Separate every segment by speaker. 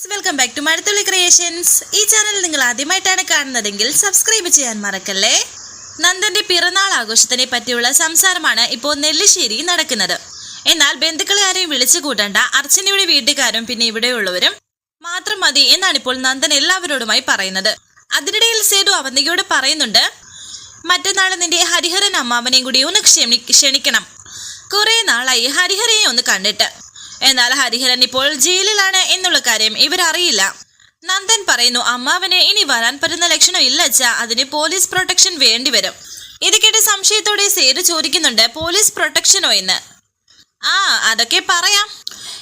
Speaker 1: Friends welcome back to Mazhathulli creations ഈ channel നിങ്ങൾ ആദ്യമായിട്ടാണ് കാണുന്നതെങ്കിൽ സബ്സ്ക്രൈബ് ചെയ്യാൻ മറക്കല്ലേ? നന്ദന്റെ പിറന്നാൾ ആഘോഷത്തിനെ പറ്റിയുള്ള സംസാരമാണ് ഇപ്പോൾ നെല്ലിശ്ശേരി നടക്കുന്നത്. എന്നാൽ ബന്ധുക്കളെ ആരെയും വിളിച്ചു കൂട്ടണ്ട. അർച്ചനയുടെ വീട്ടുകാരും പിന്നെ ഇവിടെയുള്ളവരും മാത്രം മതി എന്നാണ് ഇപ്പോൾ നന്ദൻ എല്ലാവരോടുമായി പറയുന്നത്. അതിനിടയിൽ സേതു അവന്തികയോട് പറയുന്നുണ്ട് മറ്റന്നാൾ നിന്റെ ഹരിഹരൻ അമ്മാവനെയും കൂടി ഒന്ന് ക്ഷണി ക്ഷണിക്കണം. കുറേ നാളായി ഹരിഹരയെ ഒന്ന് കണ്ടിട്ട്. എന്നാൽ ഹരിഹരൻ ഇപ്പോൾ ജയിലിലാണ് എന്നുള്ള കാര്യം ഇവരറിയില്ല. നന്ദൻ പറയുന്നു അമ്മാവന് ഇനി വരാൻ പറ്റുന്ന ലക്ഷണം ഇല്ല അച്ഛാ. അതിന് പോലീസ് പ്രൊട്ടക്ഷൻ വേണ്ടിവരും ഇത് കേട്ട് സംശയത്തോടെ സേര് ചോദിക്കുന്നുണ്ട് പോലീസ് പ്രൊട്ടക്ഷനോ എന്ന്? ആ അതൊക്കെ പറയാം.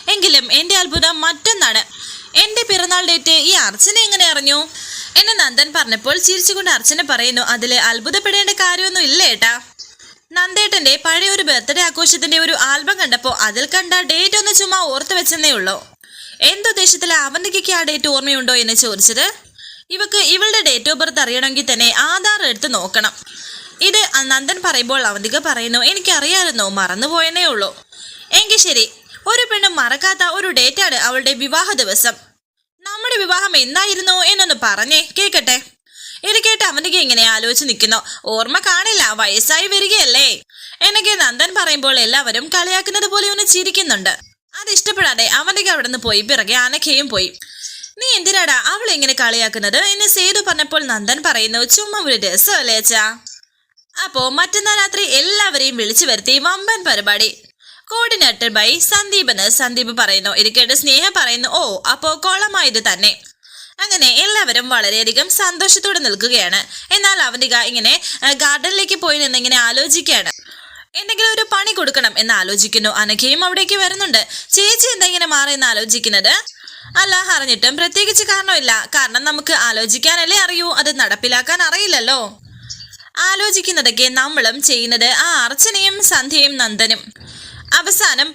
Speaker 1: എങ്കിലും എന്റെ അത്ഭുതം മറ്റൊന്നാണ്. എന്റെ പിറന്നാൾ ഡേറ്റ് ഈ അർച്ചന എങ്ങനെ അറിഞ്ഞു? എന്നെ നന്ദൻ പറഞ്ഞപ്പോൾ ചിരിച്ചുകൊണ്ട് അർച്ചന പറയുന്നു അതിൽ അത്ഭുതപ്പെടേണ്ട കാര്യമൊന്നും ഇല്ല ഏട്ടാ. നന്ദേട്ടന്റെ പഴയ ഒരു ബർത്ത്ഡേ ആഘോഷത്തിന്റെ ഒരു ആൽബം കണ്ടപ്പോ അതിൽ കണ്ട ഡേറ്റ് ഒന്ന് ചുമ്മാ ഓർത്തു വെച്ചെന്നേ ഉള്ളൂ. എന്തുദ്ദേശത്തിലെ അവന്തികയ്ക്ക് ആ ഡേറ്റ് ഓർമ്മയുണ്ടോ എന്ന് ചോദിച്ചത്? ഇവക്ക് ഇവളുടെ ഡേറ്റ് ഓഫ് ബർത്ത് അറിയണമെങ്കിൽ തന്നെ ആധാർ എടുത്ത് നോക്കണം. ഇത് നന്ദൻ പറയുമ്പോൾ അവന്തിക പറയുന്നു എനിക്കറിയാമായിരുന്നു മറന്നുപോയെന്നേ ഉള്ളൂ. എങ്കിൽ ശരി ഒരു പെണ്ണും മറക്കാത്ത ഒരു ഡേറ്റാണ് അവളുടെ വിവാഹ ദിവസം. നമ്മുടെ വിവാഹം എന്തായിരുന്നു എന്നൊന്ന് പറഞ്ഞേ കേക്കട്ടെ ഇത് കേട്ട് അവനിക്ക് ഇങ്ങനെ ആലോചിച്ച് നിൽക്കുന്നു ഓർമ്മ കാണില്ല വയസ്സായി വരികയല്ലേ? എന്നൊക്കെ നന്ദൻ പറയുമ്പോൾ എല്ലാവരും കളിയാക്കുന്നത് പോലെ ഒന്ന് ചിരിക്കുന്നുണ്ട്. അത് ഇഷ്ടപ്പെടാതെ അവനിക്ക് അവിടെ നിന്ന് പോയി പിറകെ അനഖയും പോയി. നീ എന്തിനാടാ അവളെ ഇങ്ങനെ കളിയാക്കുന്നത്? എന്നെ സേതു പറഞ്ഞപ്പോൾ നന്ദൻ പറയുന്നു ചുമ്മാ ഒരു രസമല്ലേ അച്ഛാ? അപ്പോ മറ്റന്നാൾ രാത്രി എല്ലാവരെയും വിളിച്ചു വരുത്തി വമ്പൻ പരിപാടി. കോർഡിനേറ്റർ ബൈ സന്ദീപ് സന്ദീപ് പറയുന്നു. ഇത് കേട്ട് സ്നേഹ പറയുന്നു ഓ അപ്പോ കൊളമായത് തന്നെ. അങ്ങനെ എല്ലാവരും വളരെയധികം സന്തോഷത്തോടെ നിൽക്കുകയാണ്. എന്നാൽ അവന്തിക ഇങ്ങനെ ഗാർഡനിലേക്ക് പോയി നിന്ന് ഇങ്ങനെ ആലോചിക്കുകയാണ്. എന്തെങ്കിലും ഒരു പണി കൊടുക്കണം എന്ന് ആലോചിക്കുന്നു. അനഘയും അവിടേക്ക് വരുന്നുണ്ട്. ചേച്ചി എന്താ ഇങ്ങനെ മാറി എന്ന് ആലോചിക്കുന്നത്? അല്ല അറിഞ്ഞിട്ടും പ്രത്യേകിച്ച് കാരണമില്ല. കാരണം നമുക്ക് ആലോചിക്കാനല്ലേ അറിയൂ. അത് നടപ്പിലാക്കാൻ അറിയില്ലല്ലോ. ആലോചിക്കുന്നതൊക്കെ നമ്മളും ചെയ്യുന്നത് ആ അർച്ചനയും സന്ധ്യയും നന്ദനും. അവസാനം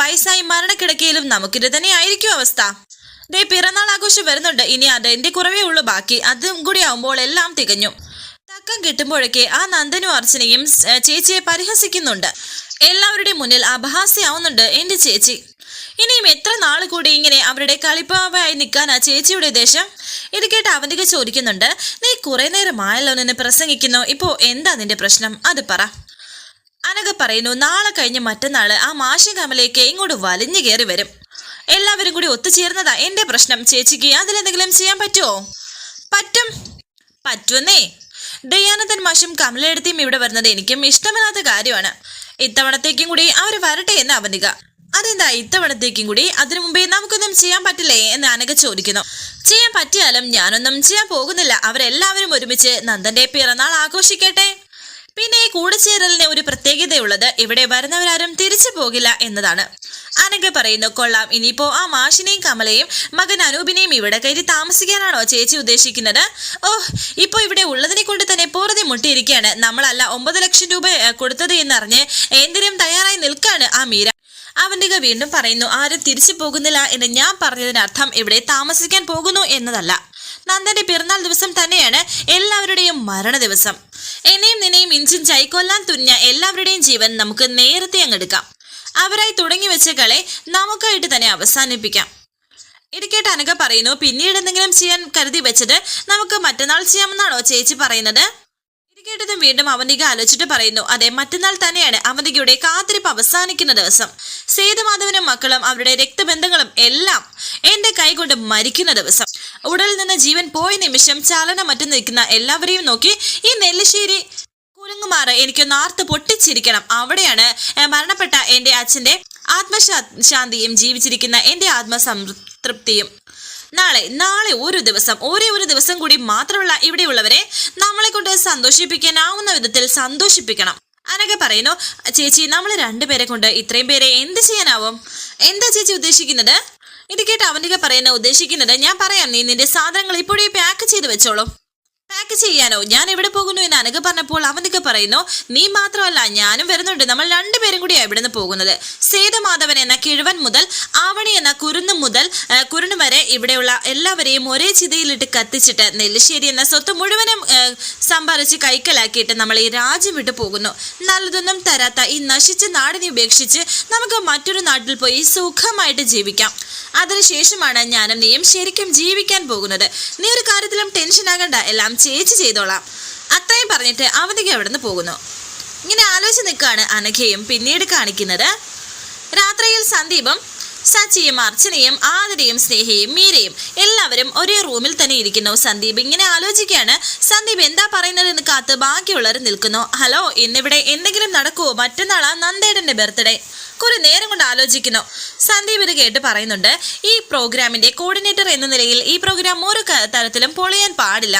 Speaker 1: വയസ്സായി മരണക്കിടക്കയിലും നമുക്കിത് തന്നെയായിരിക്കും അവസ്ഥ. ദേ പിറന്നാൾ ആഘോഷം വരുന്നുണ്ട്. ഇനി അതിന്റെ കുറവേ ഉള്ളൂ. ബാക്കി അതും കൂടി ആവുമ്പോൾ എല്ലാം തികഞ്ഞു. തക്കം കിട്ടുമ്പോഴൊക്കെ ആ നന്ദനും അർച്ചനയും ചേച്ചിയെ പരിഹസിക്കുന്നുണ്ട്. എല്ലാവരുടെയും മുന്നിൽ അപഹാസ്യാവുന്നുണ്ട് എന്റെ ചേച്ചി. ഇനിയും എത്ര നാൾ കൂടി ഇങ്ങനെ അവരുടെ കളിപ്പാവായി നിൽക്കാനാ ചേച്ചിയുടെ ഉദ്ദേശം? ഇത് കേട്ട് അവന്തിക ചോദിക്കുന്നുണ്ട്. നീ കുറെ നേരമായല്ലോ നിന്ന് പ്രസംഗിക്കുന്നു. ഇപ്പോ എന്താ നിന്റെ പ്രശ്നം? അത് പറ. അനഘ പറയുന്നു നാളെ കഴിഞ്ഞ് മറ്റന്നാൾ ആ മാഷി കമലേക്ക് ഇങ്ങോട്ട് വലിഞ്ഞു കയറി വരും. എല്ലാവരും കൂടി ഒത്തുചേർന്നതാ എന്റെ പ്രശ്നം. ചേച്ചിക്ക് അതിലെന്തെങ്കിലും ചെയ്യാൻ പറ്റുമോ പറ്റും. പറ്റുന്നേ ദയാനന്ദൻ മാഷും കമലയെടുത്തിയും ഇവിടെ വരുന്നത് എനിക്കും ഇഷ്ടമില്ലാത്ത കാര്യമാണ്. ഇത്തവണത്തേക്കും കൂടി അവർ വരട്ടെ എന്ന് അവനിക അതെന്താ ഇത്തവണത്തേക്കും കൂടി? അതിനു മുമ്പേ നമുക്കൊന്നും ചെയ്യാൻ പറ്റില്ലേ എന്ന് അനക ചോദിക്കുന്നു. ചെയ്യാൻ പറ്റിയാലും ഞാനൊന്നും ചെയ്യാൻ പോകുന്നില്ല. അവരെല്ലാവരും ഒരുമിച്ച് നന്ദന്റെ പിറന്നാൾ ആഘോഷിക്കട്ടെ. പിന്നെ ഈ കൂടിച്ചേരലിന് ഒരു പ്രത്യേകതയുള്ളത് ഇവിടെ വരുന്നവരാരും തിരിച്ചു പോകില്ല എന്നതാണ്. അനഘ പറയുന്നു കൊള്ളാം. ഇനിയിപ്പോ ആ മാഷിനെയും കമലയും മകൻ അനൂപിനെയും ഇവിടെ കയറി താമസിക്കാനാണോ ചേച്ചി ഉദ്ദേശിക്കുന്നത്? ഓ ഇപ്പൊ ഇവിടെ ഉള്ളതിനെ കൊണ്ട് തന്നെ പൂർതി മുട്ടിയിരിക്കുകയാണ്. നമ്മളല്ല ഒമ്പത് ലക്ഷം രൂപ കൊടുത്തത് എന്നറിഞ്ഞ് എന്തിനും തയ്യാറായി നിൽക്കാണ് ആ മീര. അവന്റെ വീണ്ടും പറയുന്നു ആരും തിരിച്ചു പോകുന്നില്ല എന്ന് ഞാൻ പറഞ്ഞതിനർത്ഥം ഇവിടെ താമസിക്കാൻ പോകുന്നു എന്നതല്ല. നന്ദന്റെ പിറന്നാൾ ദിവസം തന്നെയാണ് എല്ലാവരുടെയും മരണ ദിവസം. എന്നെയും നിന്നെയും ഇഞ്ചിഞ്ചായി കൊല്ലാൻ തുനിഞ്ഞ എല്ലാവരുടെയും ജീവൻ നമുക്ക് നേരത്തെ അങ്ങെടുക്കാം. അവരായി തുടങ്ങി വെച്ച കളെ നമുക്കായിട്ട് തന്നെ അവസാനിപ്പിക്കാം. ഇടയ്ക്കേട്ട് അനക പറയുന്നു പിന്നീട് എന്തെങ്കിലും ചെയ്യാൻ കരുതി വെച്ചിട്ട് നമുക്ക് മറ്റന്നാൾ ചെയ്യാമെന്നാണോ ചേച്ചി പറയുന്നത്? കേട്ടതും വീണ്ടും അവന്തിക ആലോചിച്ചിട്ട് പറയുന്നു അതെ മറ്റന്നാൾ തന്നെയാണ് അവന്തികയുടെ കാത്തിരിപ്പ് അവസാനിക്കുന്ന ദിവസം. സേതുമാധവനും മക്കളും അവരുടെ രക്തബന്ധങ്ങളും എല്ലാം എന്റെ കൈകൊണ്ട് മരിക്കുന്ന ദിവസം. ഉടലിൽ നിന്ന് ജീവൻ പോയ നിമിഷം ചലനമറ്റു നിൽക്കുന്ന എല്ലാവരെയും നോക്കി ഈ നെല്ലിശ്ശേരി കുലുങ്ങുമാറ് എനിക്കൊന്ന് ആർത്ത് പൊട്ടിച്ചിരിക്കണം. അവിടെയാണ് മരണപ്പെട്ട എന്റെ അച്ഛന്റെ ആത്മശാ ശാന്തിയും ജീവിച്ചിരിക്കുന്ന എന്റെ ആത്മസംതൃപ്തിയും. നാളെ നാളെ ഒരു ദിവസം ഒരേ ഒരു ദിവസം കൂടി മാത്രമുള്ള ഇവിടെയുള്ളവരെ നമ്മളെ കൊണ്ട് സന്തോഷിപ്പിക്കാനാവുന്ന വിധത്തിൽ സന്തോഷിപ്പിക്കണം. അനഘ പറയുന്നു ചേച്ചി നമ്മൾ രണ്ടുപേരെ കൊണ്ട് ഇത്രയും പേരെ എന്ത് ചെയ്യാനാവും? എന്താ ചേച്ചി ഉദ്ദേശിക്കുന്നത്? ഇത് കേട്ട് അവനിക പറയുന്ന ഉദ്ദേശിക്കുന്നത് ഞാൻ പറയാം നീ നിന്റെ സാധനങ്ങൾ ഇപ്പോഴേ പാക്ക് ചെയ്ത് വെച്ചോളൂ. പാക്ക് ചെയ്യാനോ? ഞാൻ എവിടെ പോകുന്നു എന്ന് അനഘ പറഞ്ഞപ്പോൾ അവനൊക്കെ പറയുന്നു നീ മാത്രമല്ല ഞാനും വരുന്നുണ്ട്. നമ്മൾ രണ്ടുപേരും കൂടിയാണ് ഇവിടുന്ന് പോകുന്നത്. സേതുമാധവൻ എന്ന കിഴവൻ മുതൽ ആവണി എന്ന കുരുന്ന് മുതൽ കുരുണ് വരെ ഇവിടെയുള്ള എല്ലാവരെയും ഒരേ ചിതയിലിട്ട് കത്തിച്ചിട്ട് നെല്ലിശ്ശേരി എന്ന സ്വത്ത് മുഴുവനും സമ്പാദിച്ച് കൈക്കലാക്കിയിട്ട് നമ്മൾ ഈ രാജ്യം വിട്ടു പോകുന്നു. നല്ലതൊന്നും തരാത്ത ഈ നശിച്ച നാടിനെ ഉപേക്ഷിച്ച് നമുക്ക് മറ്റൊരു നാട്ടിൽ പോയി സുഖമായിട്ട് ജീവിക്കാം. അതിനുശേഷമാണ് ഞാനും നീയും ശരിക്കും ജീവിക്കാൻ പോകുന്നത്. നീ ഒരു കാര്യത്തിലും ടെൻഷൻ ആകണ്ട. എല്ലാം ചേച്ചി ചെയ്തോളാം. അത്രയും പറഞ്ഞിട്ട് അവധിക്ക് അവിടെ നിന്ന് പോകുന്നു. ഇങ്ങനെ ആലോചിച്ച് നിൽക്കുകയാണ് അനഘയും പിന്നീട് കാണിക്കുന്നത് രാത്രിയിൽ സന്ദീപം സച്ചിയും അർച്ചനയും ആതിരയും സ്നേഹയും മീരയും എല്ലാവരും ഒരേ റൂമിൽ തന്നെ ഇരിക്കുന്നു. സന്ദീപ് ഇങ്ങനെ ആലോചിക്കുകയാണ്. സന്ദീപ് എന്താ പറയുന്നത് എന്ന് കാത്ത് ബാക്കിയുള്ളവർ നിൽക്കുന്നു. ഹലോ ഇന്നിവിടെ എന്തെങ്കിലും നടക്കുമോ മറ്റന്നാളാ നന്ദേടന്റെ ബർത്ത്ഡേ. കുറെ നേരം കൊണ്ട് ആലോചിക്കുന്നു. സന്ദീപ് ഇത് കേട്ട് പറയുന്നുണ്ട് ഈ പ്രോഗ്രാമിന്റെ കോർഡിനേറ്റർ എന്ന നിലയിൽ ഈ പ്രോഗ്രാം ഒരു തരത്തിലും പൊളിയാൻ പാടില്ല.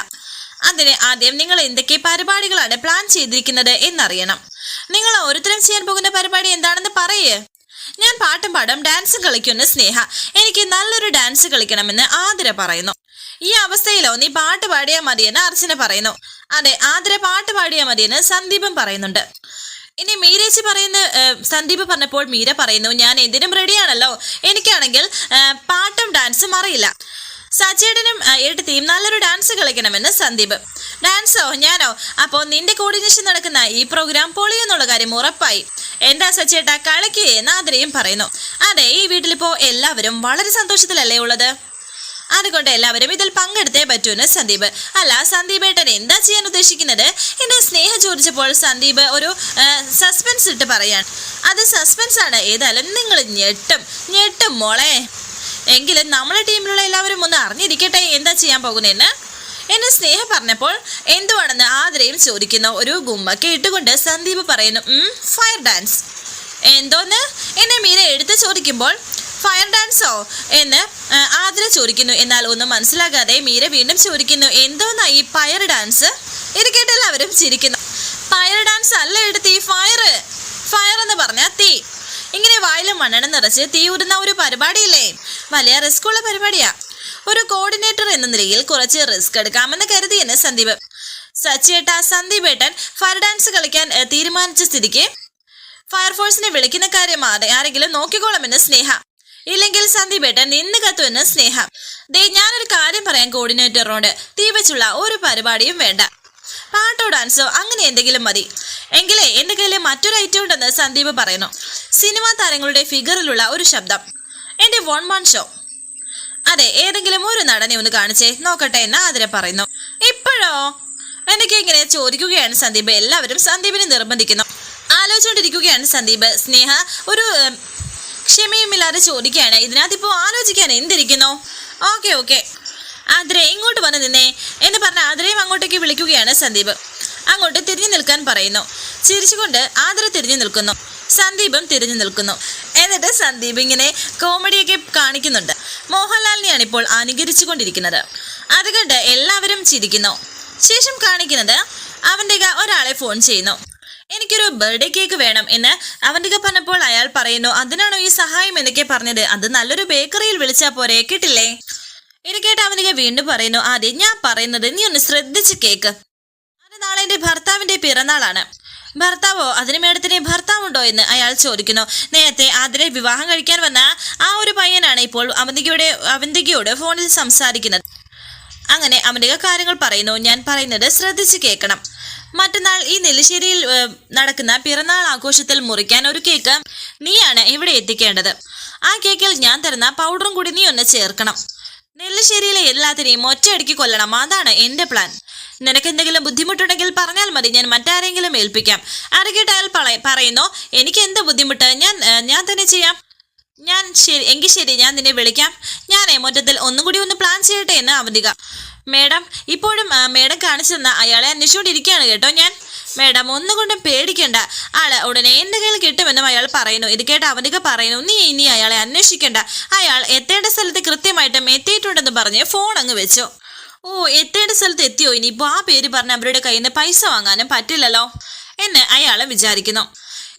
Speaker 1: അതിന് ആദ്യം നിങ്ങൾ എന്തൊക്കെ പരിപാടികളാണ് പ്ലാൻ ചെയ്തിരിക്കുന്നത് എന്നറിയണം. നിങ്ങൾ ഓരോരുത്തരും ചെയ്യാൻ പോകുന്ന പരിപാടി എന്താണെന്ന് പറയേ. ഞാൻ പാട്ടും പാടും ഡാൻസും കളിക്കുന്ന സ്നേഹ. എനിക്ക് നല്ലൊരു ഡാൻസ് കളിക്കണമെന്ന് ആതിര പറയുന്നു. ഈ അവസ്ഥയിലോ നീ പാട്ട് പാടിയാൽ മതിയെന്ന് അർച്ചന പറയുന്നു. അതെ ആതിര പാട്ട് പാടിയാൽ മതിയെന്ന് സന്ദീപം പറയുന്നുണ്ട്. ഇനി മീരേച്ചി പറയുന്ന സന്ദീപ് പറഞ്ഞപ്പോൾ മീര പറയുന്നു ഞാൻ എന്തിനും റെഡിയാണല്ലോ എനിക്കാണെങ്കിൽ പാട്ടും ഡാൻസും അറിയില്ല. സച്ചേടനും ഏട്ടത്തിയും നല്ലൊരു ഡാൻസ് കളിക്കണമെന്ന് സന്ദീപ്. ഡാൻസോ ഞാനോ? അപ്പോ നിന്റെ കോർഡിനേഷൻ നടക്കുന്ന ഈ പ്രോഗ്രാം പൊളിയെന്നുള്ള കാര്യം ഉറപ്പായി. എന്താ സച്ചേട്ട കളിക്കേ? എന്ന് ആതിരയും പറയുന്നു. അതെ ഈ വീട്ടിലിപ്പോ എല്ലാവരും വളരെ സന്തോഷത്തിലല്ലേ ഉള്ളത്? അതുകൊണ്ട് എല്ലാവരും ഇതിൽ പങ്കെടുത്തേ പറ്റൂന്ന് സന്ദീപ്. അല്ല സന്ദീപ് ഏട്ടൻ എന്താ ചെയ്യാൻ ഉദ്ദേശിക്കുന്നത്? എന്റെ സ്നേഹം ചോദിച്ചപ്പോൾ സന്ദീപ് ഒരു സസ്പെൻസ് ഇട്ട് പറയാൻ അത് സസ്പെൻസ് ആണ്. ഏതായാലും നിങ്ങൾ ഞെട്ടും. ഞെട്ടും മോളെ. എങ്കിലും നമ്മളെ ടീമിലുള്ള എല്ലാവരും ഒന്ന് അറിഞ്ഞിരിക്കട്ടെ എന്താ ചെയ്യാൻ പോകുന്നതെന്ന്? എന്നെ സ്നേഹം പറഞ്ഞപ്പോൾ എന്തുവാണെന്ന് ആതിരയും ചോദിക്കുന്ന ഒരു ഗുമ്മ ഇട്ടുകൊണ്ട് സന്ദീപ് പറയുന്നു ഫയർ ഡാൻസ് എന്തോന്ന്? എന്നെ മീര എടുത്ത് ചോദിക്കുമ്പോൾ ഫയർ ഡാൻസോ എന്ന് ആദര ചോദിക്കുന്നു. എന്നാൽ ഒന്നും മനസ്സിലാകാതെ മീര വീണ്ടും ചോദിക്കുന്നു എന്തോന്നാ ഈ പയർ ഡാൻസ് ഇത് കേട്ട് എല്ലാവരും ചിരിക്കുന്നു. പയർ ഡാൻസ് അല്ല എടുത്ത് ഈ ഫയർ ഫയർ എന്ന് പറഞ്ഞാൽ തീ. ഇങ്ങനെ വായിലും മണ്ണെണ്ണ നിറച്ച് തീ ഊരുന്ന ഒരു പരിപാടിയില്ലേ? വലിയ റിസ്ക് ഉള്ള ഒരു കോർഡിനേറ്റർ എന്ന നിലയിൽ കുറച്ച് റിസ്ക് എടുക്കാമെന്ന് കരുതിയെന്ന് സന്ദീപ്. സച്ചേട്ട സന്ദീപ് ഏട്ടൻ ഫയർ ഡാൻസ് കളിക്കാൻ തീരുമാനിച്ച സ്ഥിതിക്ക് ഫയർഫോഴ്സിനെ വിളിക്കുന്ന കാര്യം ആരെ- ആരെങ്കിലും നോക്കിക്കോളാമെന്ന് സ്നേഹ. ഇല്ലെങ്കിൽ സന്ദീപ് ഏട്ടൻ നിന്ന് കത്തുമെന്ന് സ്നേഹ. ദേ ഞാനൊരു കാര്യം പറയാൻ കോർഡിനേറ്ററിനോട് തീ വെച്ചുള്ള ഒരു പരിപാടിയും വേണ്ട. പാട്ടോ ഡാൻസോ അങ്ങനെ എന്തെങ്കിലും മതി. എങ്കിലേ എന്റെ കയ്യിൽ മറ്റൊരു ഐറ്റം ഉണ്ടെന്ന് സന്ദീപ് പറയുന്നു. സിനിമാ താരങ്ങളുടെ ഫിഗറിലുള്ള ഒരു ശബ്ദം. എന്റെ വൺ മൺ ഷോ അതെ ഏതെങ്കിലും ഒരു നടനെ ഒന്ന് കാണിച്ചേ. നോക്കട്ടെ എന്ന് ആതിര പറയുന്നു. ഇപ്പോഴോ? എന്നൊക്കെ ഇങ്ങനെ ചോദിക്കുകയാണ് സന്ദീപ്. എല്ലാവരും സന്ദീപിനെ നിർബന്ധിക്കുന്നു. ആലോചിച്ചുകൊണ്ടിരിക്കുകയാണ് സന്ദീപ്. സ്നേഹ ഒരു ക്ഷമയുമില്ലാതെ ചോദിക്കുകയാണ്. ഇതിനകത്ത് ഇപ്പോൾ ആലോചിക്കാൻ എന്തിരിക്കുന്നു? Okay okay. ആതിര ഇങ്ങോട്ട് വന്ന് നിന്നേ. എന്ന് പറഞ്ഞ ആതിരയും അങ്ങോട്ടേക്ക് വിളിക്കുകയാണ് സന്ദീപ്. അങ്ങോട്ട് തിരിഞ്ഞു നിൽക്കാൻ പറയുന്നു. ചിരിച്ചുകൊണ്ട് ആതിര തിരിഞ്ഞു നിൽക്കുന്നു. സന്ദീപും തിരിഞ്ഞു നിൽക്കുന്നു. എന്നിട്ട് സന്ദീപ് ഇങ്ങനെ കോമഡിയൊക്കെ കാണിക്കുന്നുണ്ട്. മോഹൻലാലിനെയാണ് ഇപ്പോൾ അനുകരിച്ചുകൊണ്ടിരിക്കുന്നത്. അത് കണ്ട് എല്ലാവരും ചിരിക്കുന്നു. ശേഷം കാണിക്കുന്നത് അവന്റെ ഒരാളെ ഫോൺ ചെയ്യുന്നു. എനിക്കൊരു ബർത്ത്ഡേ കേക്ക് വേണം എന്ന് അവന്റെ പറഞ്ഞപ്പോൾ അയാൾ പറയുന്നു അതിനാണോ ഈ സഹായം എന്നൊക്കെ പറഞ്ഞത്. അത് നല്ലൊരു ബേക്കറിയിൽ വിളിച്ചാൽ പോരെ കിട്ടില്ലേ? ഇത് കേട്ട് അവനിക വീണ്ടും പറയുന്നു ആദ്യം ഞാൻ പറയുന്നത് നീ ഒന്ന് ശ്രദ്ധിച്ച് കേക്ക്. അത് നാളെ എന്റെ ഭർത്താവിന്റെ പിറന്നാളാണ്. ഭർത്താവോ? അതിന് മേഡത്തിന് ഭർത്താവുണ്ടോ എന്ന് അയാൾ ചോദിക്കുന്നു. നേരത്തെ ആതിരെ വിവാഹം കഴിക്കാൻ വന്ന ആ ഒരു പയ്യനാണ് ഇപ്പോൾ അവന്തികയുടെ അവന്തികയോട് ഫോണിൽ സംസാരിക്കുന്നത്. അങ്ങനെ അവന്റെ കാര്യങ്ങൾ പറയുന്നു. ഞാൻ പറയുന്നത് ശ്രദ്ധിച്ച് കേൾക്കണം. മറ്റന്നാൾ ഈ നെല്ലിശ്ശേരിയിൽ നടക്കുന്ന പിറന്നാൾ ആഘോഷത്തിൽ മുറിക്കാൻ ഒരു കേക്ക് നീയാണ് ഇവിടെ എത്തിക്കേണ്ടത്. ആ കേക്കിൽ ഞാൻ തരുന്ന പൗഡറും കൂടി നീ ഒന്ന് ചേർക്കണം. നെല്ലിശ്ശേരിയിലെ എല്ലാത്തിനെയും ഒറ്റയടിക്ക് കൊല്ലണം. അതാണ് എന്റെ പ്ലാൻ. നിനക്ക് എന്തെങ്കിലും ബുദ്ധിമുട്ടുണ്ടെങ്കിൽ പറഞ്ഞാൽ മതി ഞാൻ മറ്റാരെങ്കിലും ഏൽപ്പിക്കാം. അറികിട്ട് അയാൾ പറ- പറയുന്നു എനിക്ക് എന്ത് ബുദ്ധിമുട്ട്? ഞാൻ ഞാൻ തന്നെ ചെയ്യാം. ഞാൻ ശരി എങ്കിൽ ശരി ഞാൻ നിന്നെ വിളിക്കാം. ഞാനേ മൊത്തത്തിൽ ഒന്നും കൂടി ഒന്ന് പ്ലാൻ ചെയ്യട്ടെ എന്ന് അവധിക. മേഡം ഇപ്പോഴും മേഡം കാണിച്ചു തന്ന അയാളെ അന്വേഷിച്ചുകൊണ്ടിരിക്കുകയാണ് കേട്ടോ ഞാൻ. മേഡം ഒന്നുകൊണ്ടും പേടിക്കണ്ട. ആൾ ഉടനെ എന്റെ കയ്യിൽ കിട്ടുമെന്നും അയാൾ പറയുന്നു. ഇത് കേട്ട് അവധിക പറയുന്നു നീ ഇനി അയാളെ അന്വേഷിക്കണ്ട. അയാൾ എത്തേണ്ട സ്ഥലത്ത് കൃത്യമായിട്ടും എത്തിയിട്ടുണ്ടെന്ന് പറഞ്ഞ് ഫോൺ അങ്ങ് വെച്ചു. ഓ എത്തേണ്ട സ്ഥലത്ത് എത്തിയോ? ഇനിയിപ്പോൾ ആ പേര് പറഞ്ഞ് അവരുടെ കയ്യിൽ നിന്ന് പൈസ വാങ്ങാനും പറ്റില്ലല്ലോ എന്ന് അയാളെ വിചാരിക്കുന്നു.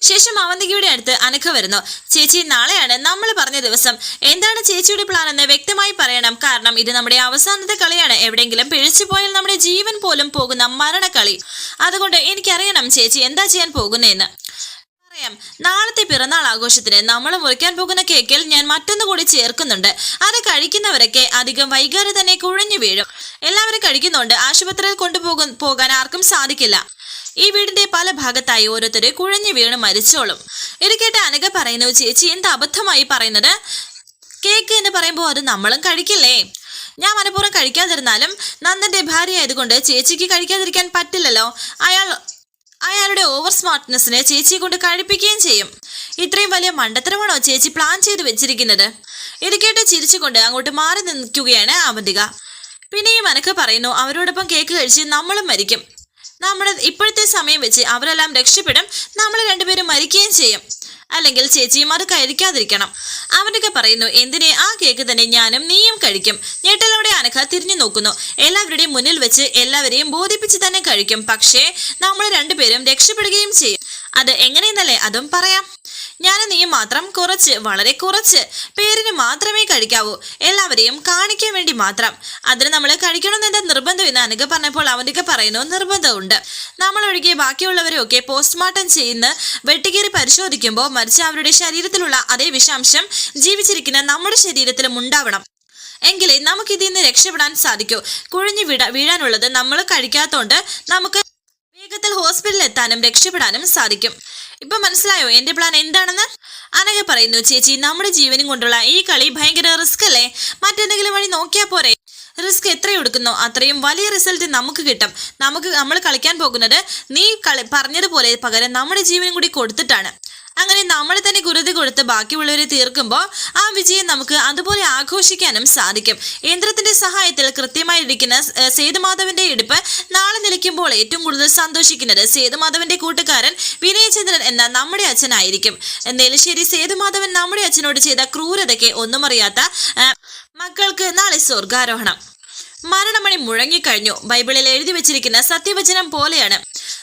Speaker 1: ശേഷം അവന്തികയുടെ അടുത്ത് അനഘ വരുന്നു. ചേച്ചി നാളെയാണ് നമ്മൾ പറഞ്ഞ ദിവസം. എന്താണ് ചേച്ചിയുടെ പ്ലാൻ എന്ന് വ്യക്തമായി പറയണം. കാരണം ഇത് നമ്മുടെ അവസാനത്തെ കളിയാണ്. എവിടെയെങ്കിലും പിഴച്ചു പോയാൽ നമ്മുടെ ജീവൻ പോലും പോകുന്ന മരണക്കളി അതുകൊണ്ട് എനിക്കറിയണം ചേച്ചി എന്താ ചെയ്യാൻ പോകുന്നതെന്ന്. നാളത്തെ പിറന്നാൾ ആഘോഷത്തിന് നമ്മൾ മുറിക്കാൻ പോകുന്ന കേക്കിൽ ഞാൻ മറ്റൊന്ന് കൂടി ചേർക്കുന്നുണ്ട്. അത് കഴിക്കുന്നവരൊക്കെ അധികം വൈകാതെ തന്നെ കുഴഞ്ഞു വീഴും. എല്ലാവരും കഴിക്കുന്നുണ്ട് ആശുപത്രിയിൽ കൊണ്ടുപോകും പോകാൻ ആർക്കും സാധിക്കില്ല. ഈ വീടിന്റെ പല ഭാഗത്തായി ഓരോരുത്തരെ കുഴഞ്ഞു വീണ് മരിച്ചോളും. ഇത് കേട്ട അനഘ പറയുന്നു ചേച്ചി എന്ത് അബദ്ധമായി പറയുന്നത്? കേക്ക് എന്ന് പറയുമ്പോൾ അത് നമ്മളും കഴിക്കില്ലേ? ഞാൻ മനഃപൂർവം കഴിക്കാതിരുന്നാലും നന്ദന്റെ ഭാര്യ ആയതുകൊണ്ട് ചേച്ചിക്ക് കഴിക്കാതിരിക്കാൻ പറ്റില്ലല്ലോ. അയാൾ അയാളുടെ ഓവർ സ്മാർട്ട്നെസ്സിനെ ചേച്ചിയെ കൊണ്ട് കഴിപ്പിക്കുകയും ചെയ്യും. ഇത്രയും വലിയ മണ്ടത്തരമാണോ ചേച്ചി പ്ലാൻ ചെയ്ത് വെച്ചിരിക്കുന്നത്? ഇത് കേട്ട് ചിരിച്ചുകൊണ്ട് അങ്ങോട്ട് മാറി നിൽക്കുകയാണ് അവന്തിക പിന്നെ ഈ മനക്ക് പറയുന്നു അവരോടൊപ്പം കേക്ക് കഴിച്ച് നമ്മളും മരിക്കും. നമ്മൾ ഇപ്പോഴത്തെ സമയം വെച്ച് അവരെല്ലാം രക്ഷപ്പെടും നമ്മൾ രണ്ടുപേരും മരിക്കുകയും ചെയ്യും. അല്ലെങ്കിൽ ചേച്ചിയും അത് കഴിക്കാതിരിക്കണം. അവനൊക്കെ പറയുന്നു എന്തിനെ? ആ കേക്ക് തന്നെ ഞാനും നീയും കഴിക്കും. ഞെട്ടലോടെ അനഘ തിരിഞ്ഞു നോക്കുന്നു. എല്ലാവരുടെയും മുന്നിൽ വെച്ച് എല്ലാവരെയും ബോധിപ്പിച്ച് തന്നെ കഴിക്കും. പക്ഷേ നമ്മൾ രണ്ടുപേരും രക്ഷപ്പെടുകയും ചെയ്യും. അത് എങ്ങനെയെന്നല്ലേ അതും പറയാം. ഞാൻ നീ മാത്രം കുറച്ച് വളരെ കുറച്ച് പേരിന് മാത്രമേ കഴിക്കാവൂ. എല്ലാവരെയും കാണിക്കാൻ വേണ്ടി മാത്രം. അതിന് നമ്മൾ കഴിക്കണമെന്ന് നിർബന്ധം എന്ന് അനഘ പറഞ്ഞപ്പോൾ അവനൊക്കെ പറയുന്നു നിർബന്ധമുണ്ട്. നമ്മൾ ഒഴികെ ബാക്കിയുള്ളവരെയൊക്കെ പോസ്റ്റ്മോർട്ടം ചെയ്യുന്ന വെട്ടിക്കേറി പരിശോധിക്കുമ്പോൾ മരിച്ച അവരുടെ ശരീരത്തിലുള്ള അതേ വിഷാംശം ജീവിച്ചിരിക്കുന്ന നമ്മുടെ ശരീരത്തിലും ഉണ്ടാവണം. എങ്കിലേ നമുക്ക് ഇതിൽ നിന്ന് രക്ഷപ്പെടാൻ സാധിക്കൂ. കുഴഞ്ഞു വിട വീഴാനുള്ളത് നമ്മൾ കഴിക്കാത്തോണ്ട് നമുക്ക് വേഗത്തിൽ ഹോസ്പിറ്റലിൽ എത്താനും രക്ഷപ്പെടാനും സാധിക്കും. ഇപ്പൊ മനസ്സിലായോ? എന്റെ പ്ലാൻ എന്താണെന്ന്? അനഘ പറയുന്നു ചേച്ചി നമ്മുടെ ജീവനും കൊണ്ടുള്ള ഈ കളി ഭയങ്കര റിസ്ക് അല്ലേ? മറ്റെന്തെങ്കിലും വഴി നോക്കിയാ പോരെ? റിസ്ക് എത്ര എടുക്കുന്നോ അത്രയും വലിയ റിസൾട്ട് നമുക്ക് കിട്ടും. നമുക്ക് നമ്മൾ കളിക്കാൻ പോകുന്നത് നീ കളി പറഞ്ഞതുപോലെ പകരം നമ്മുടെ ജീവനും കൂടി കൊടുത്തിട്ടാണ്. അങ്ങനെ നമ്മൾ തന്നെ കുരുതി കൊടുത്ത് ബാക്കിയുള്ളവരെ തീർക്കുമ്പോൾ ആ വിജയം നമുക്ക് അതുപോലെ ആഘോഷിക്കാനും സാധിക്കും. യന്ത്രത്തിന്റെ സഹായത്തിൽ കൃത്യമായിരിക്കുന്ന സേതുമാധവന്റെ ഇടുപ്പ് നാളെ നിലയ്ക്കുമ്പോൾ ഏറ്റവും കൂടുതൽ സന്തോഷിക്കുന്നത് സേതുമാധവന്റെ കൂട്ടുകാരൻ വിനയചന്ദ്രൻ എന്ന നമ്മുടെ അച്ഛനായിരിക്കും. നെല്ലിശ്ശേരി സേതുമാധവൻ നമ്മുടെ അച്ഛനോട് ചെയ്ത ക്രൂരതയ്ക്ക് ഒന്നും അറിയാത്ത മക്കൾക്ക് നാളെ സ്വർഗാരോഹണം. മരണമണി മുഴങ്ങിക്കഴിഞ്ഞു. ബൈബിളിൽ എഴുതി വെച്ചിരിക്കുന്ന സത്യവചനം പോലെയാണ്.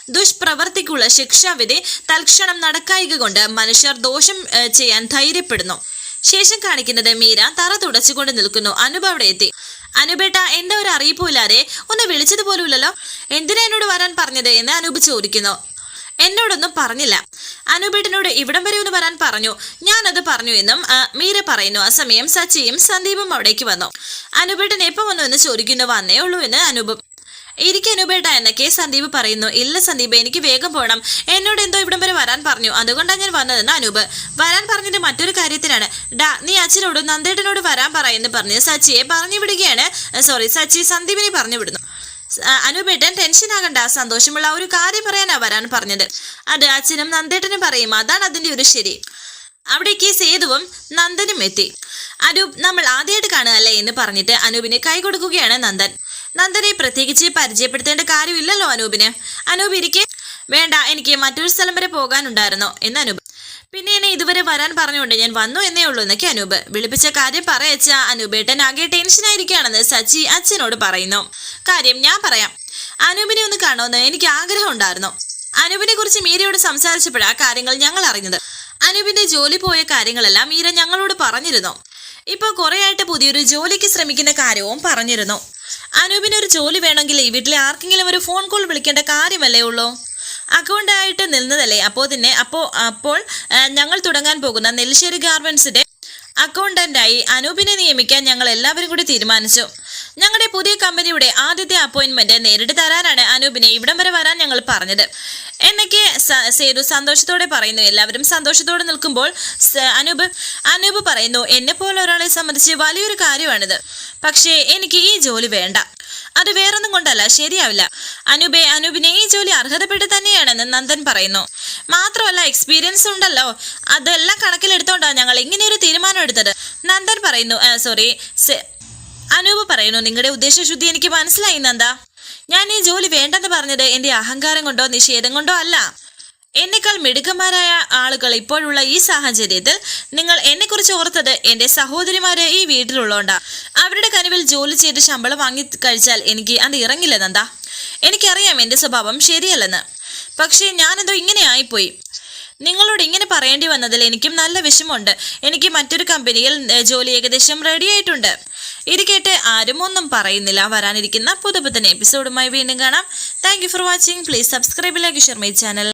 Speaker 1: ദുഷ്പ്രവർത്തിക്കുള്ള ശിക്ഷാവിധി തൽക്ഷണം നടക്കായിക കൊണ്ട് മനുഷ്യർ ദോഷം ചെയ്യാൻ ധൈര്യപ്പെടുന്നു. ശേഷം കാണിക്കുന്നത് മീര തറ തുടച്ചുകൊണ്ട് നിൽക്കുന്നു. അനുപ അവിടെ എത്തി. അനുപേട്ട എന്റെ ഒരു അറിയിപ്പുമില്ലാതെ ഒന്ന് വിളിച്ചത് പോലുമില്ലല്ലോ എന്തിനാ എന്നോട് വരാൻ പറഞ്ഞത് എന്ന് അനൂപ് ചോദിക്കുന്നു. എന്നോടൊന്നും പറഞ്ഞില്ല. അനുപേട്ടനോട് ഇവിടം വരെ ഒന്ന് വരാൻ പറഞ്ഞു. ഞാനത് പറഞ്ഞു എന്നും മീര പറയുന്നു. ആ സമയം സച്ചിയും സന്ദീപും അവിടേക്ക് വന്നു. അനുപേട്ടൻ എപ്പം വന്നു എന്ന് ചോദിക്കുന്നു. വന്നേ ഉള്ളൂ എന്ന് അനൂപും ഇരിക്കെ അനുപേട്ട കെ സന്ദീപ് പറയുന്നു ഇല്ല സന്ദീപ് എനിക്ക് വേഗം പോകണം എന്നോട് എന്തോ ഇവിടം വരെ വരാൻ പറഞ്ഞു. അതുകൊണ്ടാണ് ഞാൻ വന്നതെന്ന് അനൂപ്. വരാൻ പറഞ്ഞത് മറ്റൊരു കാര്യത്തിനാണ്. ഡാ നീ അച്ഛനോട് നന്ദേട്ടനോട് വരാൻ പറയുന്നു പറഞ്ഞ്. സച്ചിയെ പറഞ്ഞു വിടുകയാണ്. സോറി സച്ചി സന്ദീപിനെ പറഞ്ഞു വിടുന്നു. അനുപേട്ടൻ ടെൻഷൻ ആകണ്ട. സന്തോഷമുള്ള ഒരു കാര്യം പറയാനാ വരാൻ പറഞ്ഞത്. അത് അച്ഛനും നന്ദേട്ടനും പറയും. അതാണ് അതിന്റെ ഒരു ശരി. അവിടേക്ക് സേതുവും നന്ദനും എത്തി. അനൂപ് നമ്മൾ ആദ്യമായിട്ട് കാണുക അല്ലേ? എന്ന് പറഞ്ഞിട്ട് അനൂപിന് കൈ കൊടുക്കുകയാണ് നന്ദൻ. നന്ദനെ പ്രത്യേകിച്ച് പരിചയപ്പെടുത്തേണ്ട കാര്യമില്ലല്ലോ അനൂപിന്. അനൂപ് ഇരിക്കെ വേണ്ട എനിക്ക് മറ്റൊരു സ്ഥലം വരെ പോകാനുണ്ടായിരുന്നു എന്ന് അനൂപ്. പിന്നെ എന്നെ ഇതുവരെ വരാൻ പറഞ്ഞുകൊണ്ട് ഞാൻ വന്നു എന്നേ ഉള്ളൂ എന്നൊക്കെ അനൂപ് വിളിപ്പിച്ച കാര്യം പറയച്ച അനൂപേട്ടൻ ആകെ ടെൻഷൻ ടെൻഷനായിരിക്കുകയാണെന്ന് സച്ചി അച്ഛനോട് പറയുന്നു. കാര്യം ഞാൻ പറയാം. അനൂപിനെ ഒന്ന് കാണുമെന്ന് എനിക്ക് ആഗ്രഹം ഉണ്ടായിരുന്നു. അനൂപിനെ കുറിച്ച് മീരയോട് സംസാരിച്ചപ്പോഴാണ് കാര്യങ്ങൾ ഞങ്ങൾ അറിഞ്ഞത്. അനൂപിന്റെ ജോലി പോയ കാര്യങ്ങളെല്ലാം മീര ഞങ്ങളോട് പറഞ്ഞിരുന്നു. ഇപ്പൊ കുറെ ആയിട്ട് പുതിയൊരു ജോലിക്ക് ശ്രമിക്കുന്ന കാര്യവും പറഞ്ഞിരുന്നു. അനൂപിന് ഒരു ജോലി വേണമെങ്കിൽ ഈ വീട്ടിലെ ആർക്കെങ്കിലും ഒരു ഫോൺ കോൾ വിളിക്കേണ്ട കാര്യമല്ലേ ഉള്ളൂ? അക്കൗണ്ടായിട്ട് നിന്നതല്ലേ? അപ്പോൾ തന്നെ അപ്പോൾ അപ്പോൾ ഞങ്ങൾ തുടങ്ങാൻ പോകുന്ന നെല്ലിശ്ശേരി ഗാർമെൻസിന്റെ അക്കൗണ്ടന്റായി അനൂപിനെ നിയമിക്കാൻ ഞങ്ങൾ എല്ലാവരും കൂടി തീരുമാനിച്ചു. ഞങ്ങളുടെ പുതിയ കമ്പനിയുടെ ആദ്യത്തെ അപ്പോയിന്റ്മെന്റ് നേരിട്ട് തരാനാണ് അനൂപിനെ ഇവിടം വരെ വരാൻ ഞങ്ങൾ പറഞ്ഞത്. എന്നൊക്കെ സേതു സന്തോഷത്തോടെ പറയുന്നു. എല്ലാവരും സന്തോഷത്തോടെ നിൽക്കുമ്പോൾ അനൂപ് അനൂപ് പറയുന്നു എന്നെ പോലെ ഒരാളെ സംബന്ധിച്ച് വലിയൊരു കാര്യമാണിത്. പക്ഷേ എനിക്ക് ഈ ജോലി വേണ്ട. അത് വേറൊന്നും കൊണ്ടല്ല ശരിയാവില്ല. അനൂപെ അനൂപിനെ ഈ ജോലി അർഹതപ്പെട്ട് തന്നെയാണെന്ന് നന്ദൻ പറയുന്നു. മാത്രമല്ല എക്സ്പീരിയൻസ് ഉണ്ടല്ലോ. അതെല്ലാം കണക്കിലെടുത്തോണ്ടാണ് ഞങ്ങൾ ഇങ്ങനെ ഒരു തീരുമാനം എടുത്തത്. നന്ദൻ പറയുന്നു സോറി അനൂപ് പറയുന്നു നിങ്ങളുടെ ഉദ്ദേശശുദ്ധി എനിക്ക് മനസ്സിലായി നന്ദ. ഞാൻ ഈ ജോലി വേണ്ടെന്ന് പറഞ്ഞത് എന്റെ അഹങ്കാരം കൊണ്ടോ നിഷേധം കൊണ്ടോ അല്ല. എന്നെക്കാൾ മിടുക്കന്മാരായ ആളുകൾ ഇപ്പോഴുള്ള ഈ സാഹചര്യത്തിൽ നിങ്ങൾ എന്നെക്കുറിച്ച് ഓർത്തത് എന്റെ സഹോദരിമാരെ ഈ വീട്ടിലുള്ളോണ്ടാ. അവരുടെ കനിവിൽ ജോലി ചെയ്ത് ശമ്പളം വാങ്ങി കഴിച്ചാൽ എനിക്ക് അത് ഇറങ്ങില്ല എനിക്കറിയാം എന്റെ സ്വഭാവം ശരിയല്ലെന്ന്. പക്ഷേ ഞാനെന്തോ ഇങ്ങനെ ആയിപ്പോയി. നിങ്ങളോട് ഇങ്ങനെ പറയേണ്ടി വന്നതിൽ എനിക്കും നല്ല വിഷമമുണ്ട്. എനിക്ക് മറ്റൊരു കമ്പനിയിൽ ജോലി ഏകദേശം റെഡിയായിട്ടുണ്ട് ഇത് കേട്ട് ആരും ഒന്നും പറയുന്നില്ല. വരാനിരിക്കുന്ന പുതുപുത്തൻ എപ്പിസോഡുമായി വീണ്ടും കാണാം. Thank for watching please subscribe like share my channel